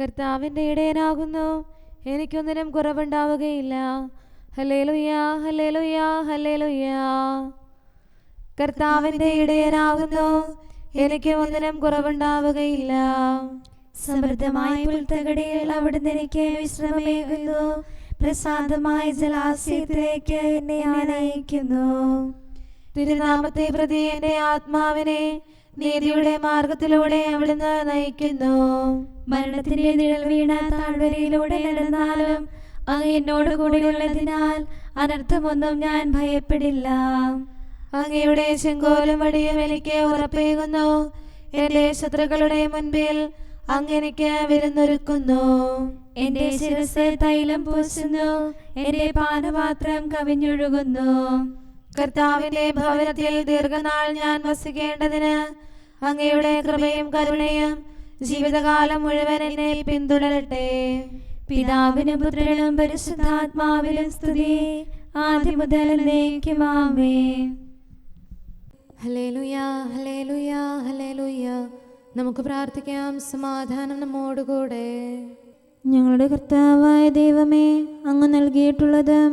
കർത്താവിന്റെ ഇടയനാകുന്നു. എനിക്കൊന്നിനും കുറവുണ്ടാവുകയില്ല. ഹല്ലേലൂയ ഹല്ലേലൂയ ഹല്ലേലൂയ. കർത്താവിന്റെ ഇടയനാകുന്നു. എനിക്ക് ഒന്നിനും കുറവുണ്ടാവുകയില്ല. സമൃദ്ധമായ പുൽത്തകടിയിൽ അവിടുന്ന് എനിക്ക് വിശ്രമമേകുന്നു. പ്രസാദമായ ജലാശയത്തിലേക്ക് എന്നെ ആനയിക്കുന്നു. തിരുനാമത്തെ പ്രതി എന്റെ ആത്മാവിനെ നീതിയുടെ മാർഗത്തിലൂടെ അവിടുന്ന് നയിക്കുന്നു. മരണത്തിന്റെ നിഴൽ വീണ താഴ്വരയിലൂടെ നടന്നാലും അങ്ങ് എന്നോട് കൂടെയുള്ളതിനാൽ അനർത്ഥമൊന്നും ഞാൻ ഭയപ്പെടില്ല. അങ്ങയുടെ ചെങ്കോലും വടിയും എനിക്ക് ഉറപ്പേകുന്നു. എന്റെ ശത്രുക്കളുടെ മുൻപിൽ അങ്ങനെക്ക് വിരുന്നൊരുക്കുന്നു. എന്റെ ശിരസ് തൈലം പൂശുന്നു. എന്റെ പാനപാത്രം കവിഞ്ഞൊഴുകുന്നു. കർത്താവിന്റെ ഭവനത്തിൽ ദീർഘനാൾ ഞാൻ വസിക്കേണ്ടതിന് അങ്ങയുടെ കൃപയും കരുണയും ജീവിതകാലം മുഴുവൻ എന്നെ പിന്തുടരട്ടെ. പിതാവിനും പുത്രനും പരിശുദ്ധാത്മാവിലും സ്തുതി. ആദ്യം മുതൽ എന്നേക്കുമാമേ ഹല്ലേലൂയ ഹല്ലേലൂയ ഹല്ലേലൂയ. നമുക്ക് പ്രാർത്ഥിക്കാം സമാധാനം നമ്മോടുകൂടെ. ഞങ്ങളുടെ കർത്താവായ ദൈവമേ അങ്ങ് നൽകിയിട്ടുള്ളതും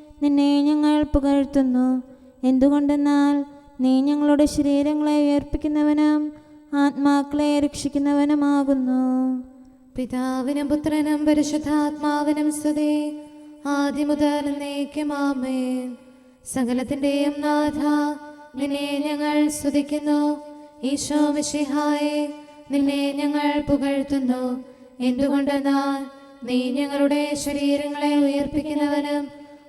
നിന്നെ ഞങ്ങൾ പുകഴ്ത്തുന്നു. എന്തുകൊണ്ടെന്നാൽ നീ ഞങ്ങളുടെ ശരീരങ്ങളെ ഉയർപ്പിക്കുന്നവനും ആത്മാക്കളെ രക്ഷിക്കുന്നവനുമാകുന്നു. പിതാവിനും പുത്രനും പരിശുദ്ധാത്മാവിനും സ്തുതി. ആദ്യം മുതൽ സകലത്തിന്റെയും നാഥ നിന്നെ ഞങ്ങൾ സ്തുതിക്കുന്നു. ഈശോ മിശിഹായെ നിന്നെ ഞങ്ങൾ പുകഴ്ത്തുന്നു. എന്തുകൊണ്ടെന്നാൽ നീ ഞങ്ങളുടെ ശരീരങ്ങളെ ഉയർപ്പിക്കുന്നവനും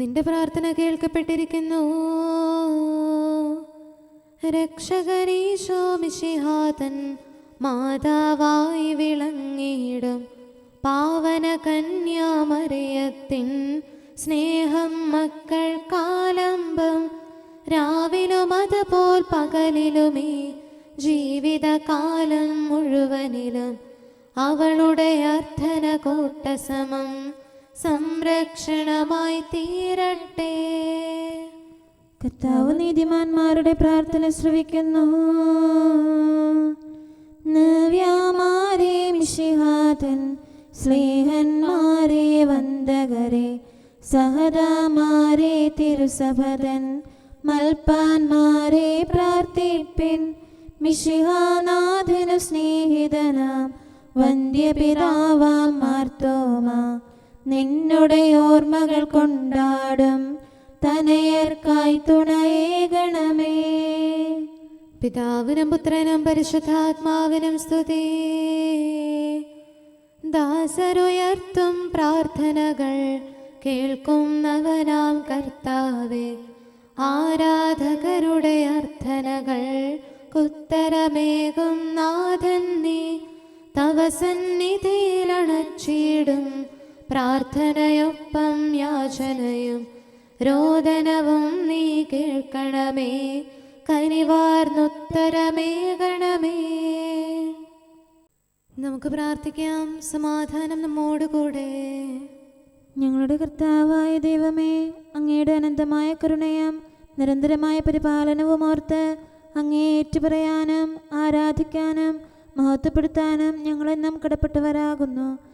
നിന്റെ പ്രാർത്ഥന കേൾക്കപ്പെട്ടിരിക്കുന്നു. രക്ഷകരീശോ മിശിഹാതൻ മാതാവായി വിളങ്ങിയിടും. പാവന കന്യാമറിയത്തിൻ സ്നേഹം മക്കൾ കാലമ്പം. രാവിലും അതുപോൽ പകലിലുമേ ജീവിതകാലം മുഴുവനിലും അവളുടെ അർത്ഥന കൂട്ടസമം സംരക്ഷണമായി തീരട്ടെ. കർത്താവ് നീതിമാന്മാരുടെ പ്രാർത്ഥന ശ്രവിക്കുന്നു. നവ്യാമാരെ മിഷിഹാതൻ സ്നേഹന്മാരെ വന്ദകരെ സഹദാമാരെ തിരുസഭതൻ മൽപ്പാന്മാരെ പ്രാർത്ഥിപ്പിൻ. മിഷിഹാനാഥനു സ്നേഹിതനാം വന്ദ്യപിതാവാം മാർത്തോമ. നിന്നുടെ ഓർമ്മകൾ കൊണ്ടാടും തനയർക്കായി തുണയേകണമേ പിതാവിനും പുത്രനും പരിശുദ്ധാത്മാവിനും സ്തുതി. ദാസരുയർത്തും പ്രാർത്ഥനകൾ കേൾക്കുന്നവനാം കർത്താവേ. ആരാധകരുടെ അർത്ഥനകൾ കുത്തരമേകും നാഥൻ നീ. തവ സന്നിധിയിലണച്ചിടും പ്രാർത്ഥനയൊപ്പം യാചനയും രോദനവും നീ കേൾക്കണമേ. കനിവാർന്നുത്തരമേകണമേ നമുക്ക് പ്രാർത്ഥിക്കാം. സമാധാനം നമ്മോട് കൂടെ. ഞങ്ങളുടെ കർത്താവായ ദൈവമേ അങ്ങയുടെ അനന്തമായ കരുണയും നിരന്തരമായ പരിപാലനവും ഓർത്ത് അങ്ങേ ഏറ്റുപറയാനും ആരാധിക്കാനും മഹത്വപ്പെടുത്താനും ഞങ്ങളെന്നും കടപ്പെട്ടവരാകുന്നു.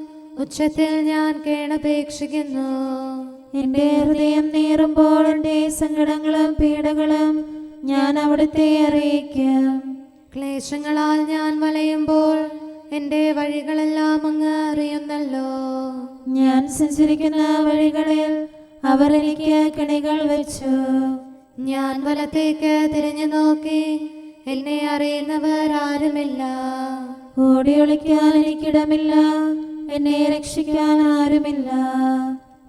ഉച്ചത്തിൽ ഞാൻ കേണപേക്ഷിക്കുന്നു. എന്റെ ഹൃദയം നേറുമ്പോൾ എന്റെ സങ്കടങ്ങളും പീഡകളും ഞാൻ അവിടുത്തെ അറിയിക്കും. ക്ലേശങ്ങളാൽ ഞാൻ വലയുമ്പോൾ എന്റെ വഴികളെല്ലാം അങ്ങ് അറിയുന്നല്ലോ. ഞാൻ സഞ്ചരിക്കുന്ന വഴികളിൽ അവർ എനിക്ക് കണികൾ വെച്ചു. ഞാൻ വലത്തേക്ക് തിരിഞ്ഞു നോക്കി എന്നെ അറിയുന്നവർ ആരുമില്ല ഓടി ഒളിക്കാൻ എനിക്കിടമില്ല. എന്നെ രക്ഷിക്കാൻ ആരുമില്ല.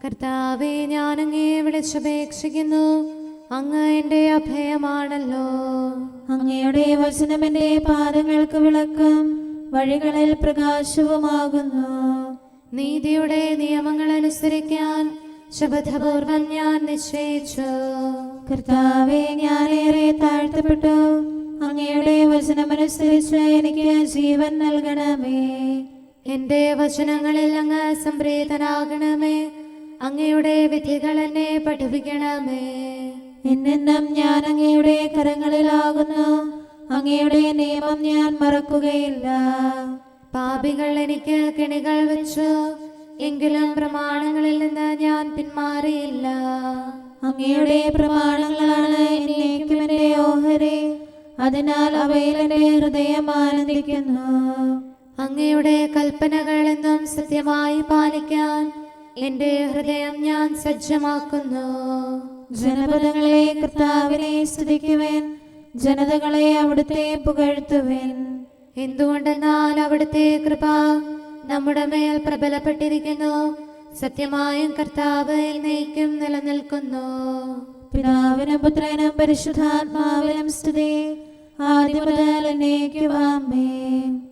കർത്താവെ ഞാൻ അങ്ങേ വിളിച്ചപേക്ഷിക്കുന്നു. അങ്ങ് എന്റെ അഭയമാണല്ലോ. അങ്ങയുടെ വചനം എന്റെ പാദങ്ങൾക്ക് വിളക്കം വഴികളിൽ പ്രകാശവുമാകുന്നു. നീതിയുടെ നിയമങ്ങൾ അനുസരിക്കാൻ ശബദപൂർവം ഞാൻ നിശ്ചയിച്ചു. കർത്താവെ ഞാനേറെ താഴ്ത്തപ്പെട്ടു. അങ്ങയുടെ വചനമനുസരിച്ച് എനിക്ക് ജീവൻ നൽകണമേ. എന്റെ വചനങ്ങളിൽ അങ്ങ് സംപ്രീതനാകണമേ. അങ്ങയുടെ വിധികൾ എന്നെ പഠിപ്പിക്കണമേ. എന്നെന്നും ഞാൻ അങ്ങയുടെ കരങ്ങളിലാകുന്നു. അങ്ങയുടെ നിയമം ഞാൻ മറക്കുകയില്ല. പാപികൾ എനിക്ക് കെണികൾ വെച്ചു. എങ്കിലും പ്രമാണങ്ങളിൽ നിന്ന് ഞാൻ പിന്മാറിയില്ല. അങ്ങയുടെ പ്രമാണങ്ങളാണ് എന്നേക്കും എന്റെ ഓഹരി. അതിനാൽ അവയിൽ എന്റെ ഹൃദയം ആനന്ദിക്കുന്നു. അങ്ങയുടെ കൽപ്പനകൾ എന്നും സത്യമായി പാലിക്കാൻ എന്റെ ഹൃദയം ഞാൻ സജ്ജമാക്കുന്നു. ജനപദങ്ങളെ കർത്താവിനെ സ്തുതിക്കുവേൻ ജനതകളെ അവിടുത്തെ പുകഴ്ത്തുവൻ. എന്തുകൊണ്ടെന്നാൽ അവിടുത്തെ കൃപ നമ്മുടെ മേൽ പ്രബലപ്പെട്ടിരിക്കുന്നു. സത്യമായും കർത്താവ് എന്നേക്കും നിലനിൽക്കുന്നു. പിതാവിനും പുത്രനും പരിശുദ്ധാത്മാവിനും സ്തുതി. ആദ്യം മുതൽ എന്നേക്കും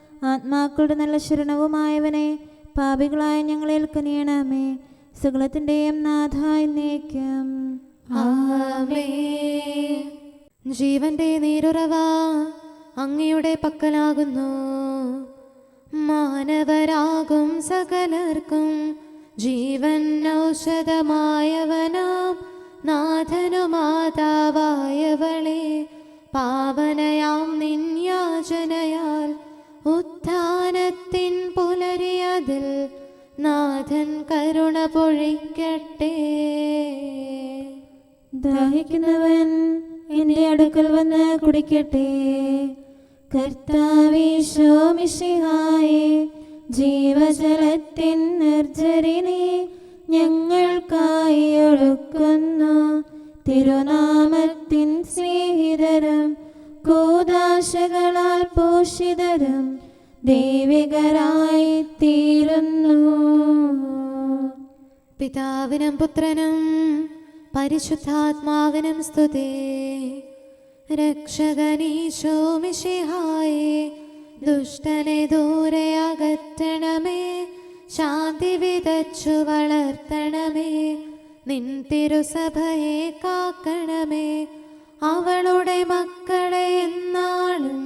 ആത്മാക്കളുടെ നല്ല ശരണവുമായവനെ പാപികളായ ഞങ്ങളിൽ കനിയണമേ. സകലത്തിന്റെയും നാഥായി നീക്കം ജീവന്റെ നീരുറവ അങ്ങയുടെ പക്കലാകുന്നു. മാനവരാകും സകലർക്കും. ജീവൻ ഔഷധമായവനാം നാഥനു മാതാവായവളെ. പാവനയാം നിന്യാചനയാൽ ഉത്ഥാനത്തിൻ പുലരിയതിൽ നാഥൻ കരുണ പൊഴിക്കട്ടെ. ദാഹിക്കുന്നവൻ എന്റെ അടുക്കൽ വന്ന് കുടിക്കട്ടെ. കർത്താവിശോമിഷിഹായെ ജീവജലത്തിൻ നിർജരിനെ ഞങ്ങൾക്കായി ഒഴുക്കുന്നു തിരുനാമത്തിൻ സ്നേഹിതരം കൂതാശകളാൽ പോഷിതരും ദൈവികരായി തീരുന്നു പിതാവിനും പുത്രനും പരിശുദ്ധാത്മാവിനും സ്തുതി. രക്ഷകനീശോ മിശിഹായെ ദുഷ്ടനെ ദൂരെ അകറ്റണമേ ശാന്തി വിതച്ചു വളർത്തണമേ നിൻ തിരുസഭയെ കാക്കണമേ അവളുടെ മക്കളെ എന്നാളും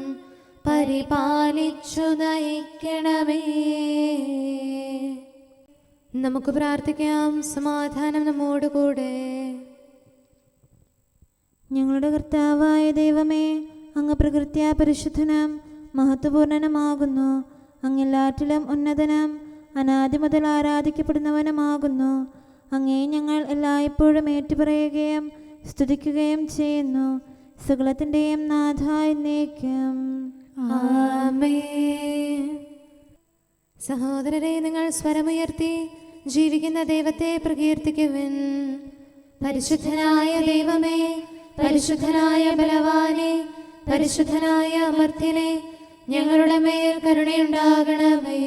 പരിപാലിച്ചു നയിക്കണമേ. നമുക്ക് പ്രാർത്ഥിക്കാം. സമാധാനം നമ്മോടുകൂടെ ഞങ്ങളുടെ കർത്താവായ ദൈവമേ അങ്ങ് പ്രകൃത്യാ പരിശുദ്ധനാം മഹത്വപൂർണനുമാകുന്നു. അങ്ങെല്ലാറ്റിലും ഉന്നതനാം അനാദി മുതൽ ആരാധിക്കപ്പെടുന്നവനുമാകുന്നു. അങ്ങേ ഞങ്ങൾ എല്ലായ്പ്പോഴും ഏറ്റുപറയുകയും സ്തുതിക്കുകയും ചെയ്യുന്നു. സകലത്തിന്റെയും നാഥായി നീക്കം. സഹോദരരെ നിങ്ങൾ സ്വരമുയർത്തി ജീവിക്കുന്ന ദൈവത്തെ പ്രകീർത്തിക്കുവിൻ. പരിശുദ്ധനായ ദൈവമേ പരിശുദ്ധനായ ബലവാനെ പരിശുദ്ധനായ അമർത്യനെ ഞങ്ങളുടെ മേൽ കരുണയുണ്ടാകണമേ.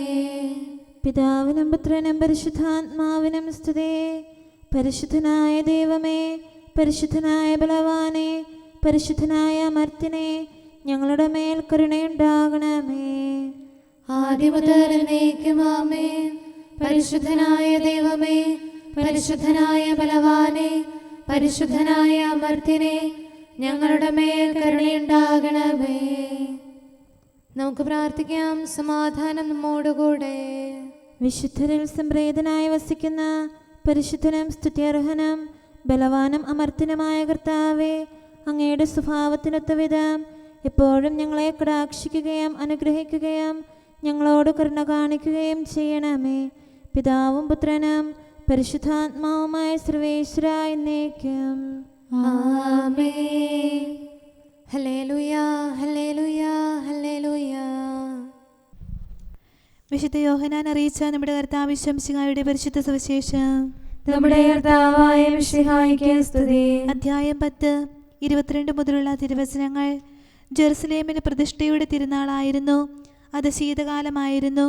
പിതാവിനും പുത്രനും പരിശുദ്ധാത്മാവിനും സ്തുതി. പരിശുദ്ധനായ ദൈവമേ പരിശുദ്ധനായ ബലവാനെ പരിശുദ്ധനായ അമർത്തിനെ ഞങ്ങളുടെ മേൽ കരുണയുണ്ടാകണമേ. ആദ്യമുതേക്കുമാമേ പരിശുദ്ധനായ ദൈവമേ പരിശുദ്ധനായ ബലവാനെ പരിശുദ്ധനായ അമർത്യനെ ഞങ്ങളുടെ മേൽ കരുണയുണ്ടാകണമേ. നമുക്ക് പ്രാർത്ഥിക്കാം സമാധാനം നമ്മോടുകൂടെ. വിശുദ്ധരിൽ സംപ്രേതനായി വസിക്കുന്ന പരിശുദ്ധനും സ്തുത്യർഹനം ബലവാനും അമർത്തിനുമായ കർത്താവെ അങ്ങയുടെ സ്വഭാവത്തിനൊത്ത വിധം എപ്പോഴും ഞങ്ങളെ കടാക്ഷിക്കുകയും അനുഗ്രഹിക്കുകയും ഞങ്ങളോട് കരുണ കാണിക്കുകയും ചെയ്യണമേ. പിതാവും പുത്രനും പരിശുദ്ധാത്മാവുമായ സർവേശ്വര എന്നേക്കും. വിശുദ്ധ യോഹനാൻ അറിയിച്ച നമ്മുടെ കർത്താവ് ശംസികായുടെ പരിശുദ്ധ സവിശേഷം. നമ്മുടെ കർത്താവായ അധ്യായം പത്ത് ഇരുപത്തിരണ്ട് മുതലുള്ള തിരുവചനങ്ങൾ ജെറുസലേമിൽ പ്രതിഷ്ഠയുടെ തിരുനാളായിരുന്നു. അത് ശീതകാലമായിരുന്നു.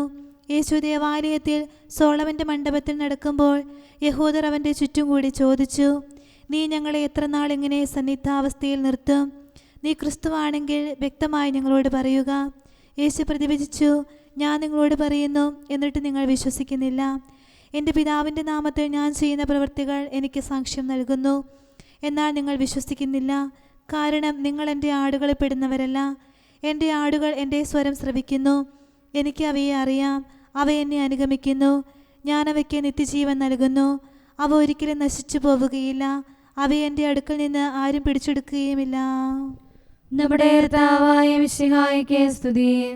യേശു ദേവാലയത്തിൽ സോളവന്റെ മണ്ഡപത്തിൽ നടക്കുമ്പോൾ യഹൂദർ അവന്റെ ചുറ്റും കൂടി ചോദിച്ചു നീ ഞങ്ങളെ എത്ര നാൾ ഇങ്ങനെ സന്നിഗ്ധാവസ്ഥയിൽ നിർത്തും? നീ ക്രിസ്തുവാണെങ്കിൽ വ്യക്തമായി ഞങ്ങളോട് പറയുക. യേശു പ്രതിവചിച്ചു ഞാൻ നിങ്ങളോട് പറയുന്നു എന്നിട്ട് നിങ്ങൾ വിശ്വസിക്കുന്നില്ല. എന്റെ പിതാവിന്റെ നാമത്തിൽ ഞാൻ ചെയ്യുന്ന പ്രവൃത്തികൾ എനിക്ക് സാക്ഷ്യം നൽകുന്നു. എന്നാൽ നിങ്ങൾ വിശ്വസിക്കുന്നില്ല. കാരണം നിങ്ങൾ എന്റെ ആടുകളെ പെടുന്നവരല്ല. എന്റെ ആടുകൾ എന്റെ സ്വരം ശ്രവിക്കുന്നു. എനിക്ക് അവയെ അറിയാം. അവ എന്നെ അനുഗമിക്കുന്നു. ഞാൻ അവയ്ക്ക് നിത്യജീവൻ നൽകുന്നു. അവ ഒരിക്കലും നശിച്ചു പോവുകയില്ല. അവ എന്റെ അടുക്കൽ നിന്ന് ആരും പിടിച്ചെടുക്കുകയുമില്ല. നമ്മുടെ സ്തുതി.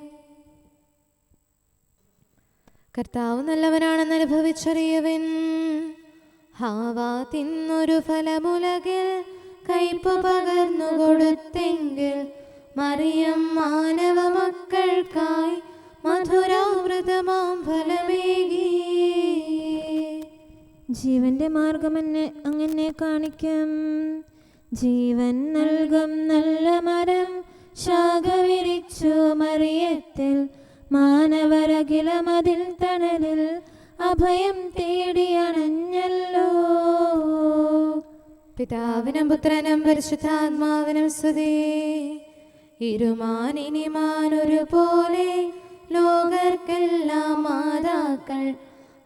കർത്താവ് നല്ലവനാണെന്ന് അനുഭവിച്ചറിയവൻ. ഹാവാ തിന്നൊരു ഫലമുലകിൽ കയ്പ് പകർന്നു കൊടുത്തെങ്കിൽ മറിയം മാനവ മക്കൾക്കായി മധുരാമൃതമാം ഫലമേകി. ജീവന്റെ മാർഗമെന്നെ അങ്ങനെ കാണിക്കും. ജീവൻ നൽകും നല്ല മരം ശാഖ വിരിച്ചു മറിയത്തിൽ മാനവരകിലമതിൽ തണലിൽ അഭയം തേടിയണഞ്ഞല്ലോ പിതാവിനും പുത്രനും പരിശുദ്ധാത്മാവിനും സ്തുതി. ഇരുമാനിനിമാനൊരു പോലെ ലോകർക്കെല്ലാം മാതാക്കൾ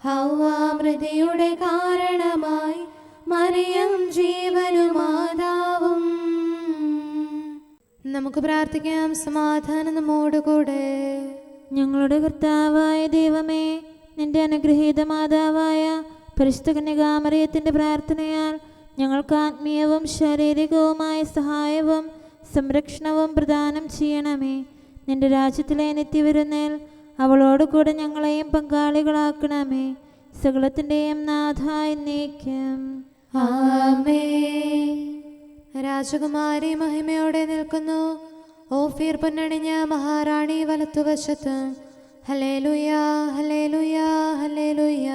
ഹൗവാമൃതിയുടെ കാരണമായി മറിയം ജീവനും മാതാവും. നമുക്ക് പ്രാർത്ഥിക്കാം സമാധാനം നമ്മോടുകൂടെ. ഞങ്ങളുടെ കർത്താവായ ദൈവമേ നിന്റെ അനുഗ്രഹീത മാതാവായ പരിശുദ്ധ കന്യകാമറിയത്തിന്റെ പ്രാർത്ഥനയാൽ ഞങ്ങൾക്ക് ആത്മീയവും ശാരീരികവുമായ സഹായവും സംരക്ഷണവും പ്രദാനം ചെയ്യണമേ. നിന്റെ രാജ്യത്തിലെ അവളോട് കൂടെ ഞങ്ങളെയും പങ്കാളികളാക്കണമേ. സകലത്തിന്റെയും നാഥായി നീക്കം ആമേ രാജകുമാരി മഹിമയോടെ നിൽക്കുന്നു. ഓഫീർ പൊന്നണിഞ്ഞ മഹാറാണി വലത്തുവശത്ത് ഹലേലുയ ഹലേലുയ ഹലേലുയ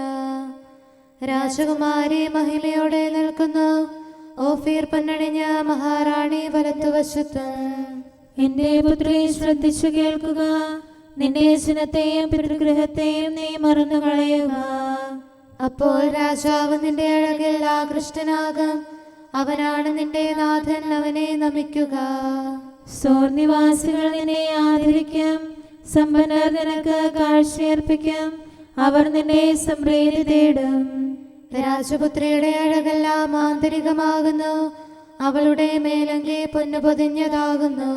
രാജകുമാരി മഹിമയോടെ നിൽക്കുന്നു. ഓഫീർ പൊന്നണിഞ്ഞ മഹാറാണി വലത്തുവശത്ത് എന്റെ പുത്രി ശ്രദ്ധിച്ചു കേൾക്കുക. നിന്റെ ജനത്തെയും പിതൃഗൃഹത്തെയും നീ മറന്നു കളയുക. അപ്പോൾ രാജാവ് നിന്റെ അഴകിൽ ആകൃഷ്ടനാകും. അവനാണ് നിന്റെ നാഥൻ അവനെ നമിക്കുക. സോർ നിവാസികൾ നിന്നെ ആദരിക്കും. സമ്പന്നർ നിനക്ക് കാഴ്ചയർപ്പിക്കും. അവർ നിന്നെ സംപ്രീതി തേടും. രാജപുത്രിയുടെ അഴകെല്ലാം ആന്തരികമാകുന്നു. അവളുടെ മേലങ്കി പൊന്നു പൊതിഞ്ഞതാകുന്നു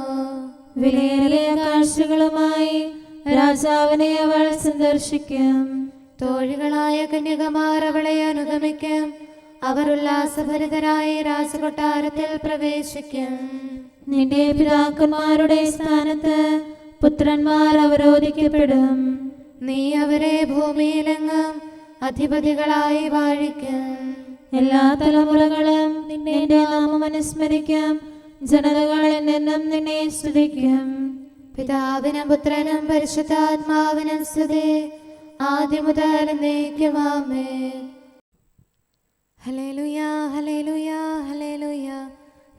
വിലയേറിയ കാഴ്ചകളുമായി രാജാവിനെ അവൾ സന്ദർശിക്കും. തോഴികളായ കന്യകമാർ അവളെ അനുഗമിക്കും. അവർ ഉല്ലാസഭരിതരായി രാജകൊട്ടാരത്തിൽ പ്രവേശിക്കും. നിന്റെ പിതാക്കന്മാരുടെ സ്ഥാനത്ത് പുത്രന്മാർ അവരോധിക്കപ്പെടും. നീ അവരെ ഭൂമിയിലെങ്ങും അധിപതികളായി വാഴിക്കും. എല്ലാ തലമുറകളും നിന്റെ നാമം അനുസ്മരിക്കും. ജനതകൾ എന്നെന്നും നിന്നെ സ്തുതിക്കും. പിതാവിനും പുത്രനും പരിശുദ്ധാത്മാവിനും സ്തുതി. ആദ്യം മുതൽ എന്നേക്കുമാമേ ഹലേലുയാ ഹലേലുയാ ഹലേലുയ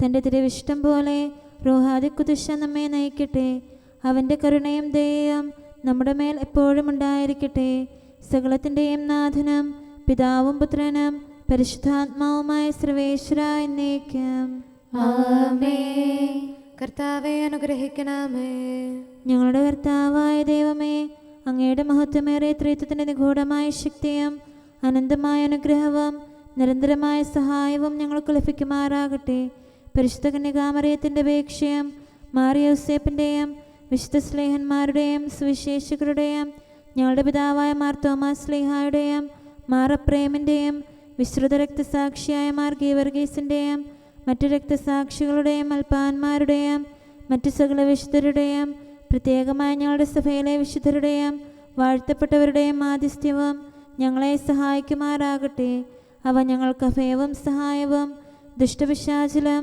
തന്റെ തിരവിഷ്ടം പോലെ റോഹാദി കുതിശ നമ്മെ നയിക്കട്ടെ. അവന്റെ കരുണയും ദയയും നമ്മുടെ മേൽ എപ്പോഴും ഉണ്ടായിരിക്കട്ടെ. സകലത്തിന്റെയും നാഥനും പിതാവും പുത്രനും പരിശുദ്ധാത്മാവുമായ സർവേശ്വര എന്നേക്കും. കർത്താവെ അനുഗ്രഹിക്കണമേ. ഞങ്ങളുടെ കർത്താവായ ദൈവമേ അങ്ങയുടെ മഹത്വമേറിയ ത്രിത്വത്തിന്റെ നിഗൂഢമായ ശക്തിയും അനന്തമായ അനുഗ്രഹവും നിരന്തരമായ സഹായവും ഞങ്ങൾക്ക് ലഭിക്കുമാറാകട്ടെ. പരിശുദ്ധ കന്യകാമറിയത്തിന്റെ അപേക്ഷയും മാറിയോസേപ്പിന്റെയും വിശുദ്ധ സ്ലേഹന്മാരുടെയും സുവിശേഷകരുടെയും ഞങ്ങളുടെ പിതാവായ മാർ തോമസ് സ്ലേഹായുടെയും മാറപ്രേമിന്റെയും വിശ്രുത രക്തസാക്ഷിയായ മാർ ഗീവർഗീസിന്റെയും മറ്റു രക്തസാക്ഷികളുടെയും അൽപ്പാന്മാരുടെയും മറ്റു സകല വിശുദ്ധരുടെയും പ്രത്യേകമായ ഞങ്ങളുടെ സഭയിലെ വിശുദ്ധരുടെയും വാഴ്ത്തപ്പെട്ടവരുടെയും ആതിഥ്യവും ഞങ്ങളെ സഹായിക്കുമാറാകട്ടെ. അവ ഞങ്ങൾക്ക് അഭയവും സഹായവും ദുഷ്ടപിശാചിലും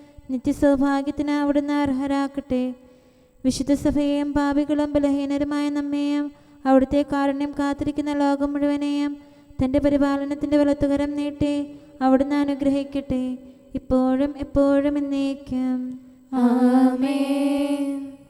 നിത്യസൗഭാഗ്യത്തിന് അവിടുന്ന് അർഹരാക്കട്ടെ. വിശുദ്ധ സഭയെയും പാപികളും ബലഹീനരുമായ നമ്മെയും അവിടുത്തെ കാരുണ്യം കാത്തിരിക്കുന്ന ലോകം മുഴുവനെയും തന്റെ പരിപാലനത്തിന്റെ വലത്തുകരം നീട്ടി അവിടുന്ന് അനുഗ്രഹിക്കട്ടെ. ഇപ്പോഴും എപ്പോഴും എന്നേക്കും. ആമേൻ.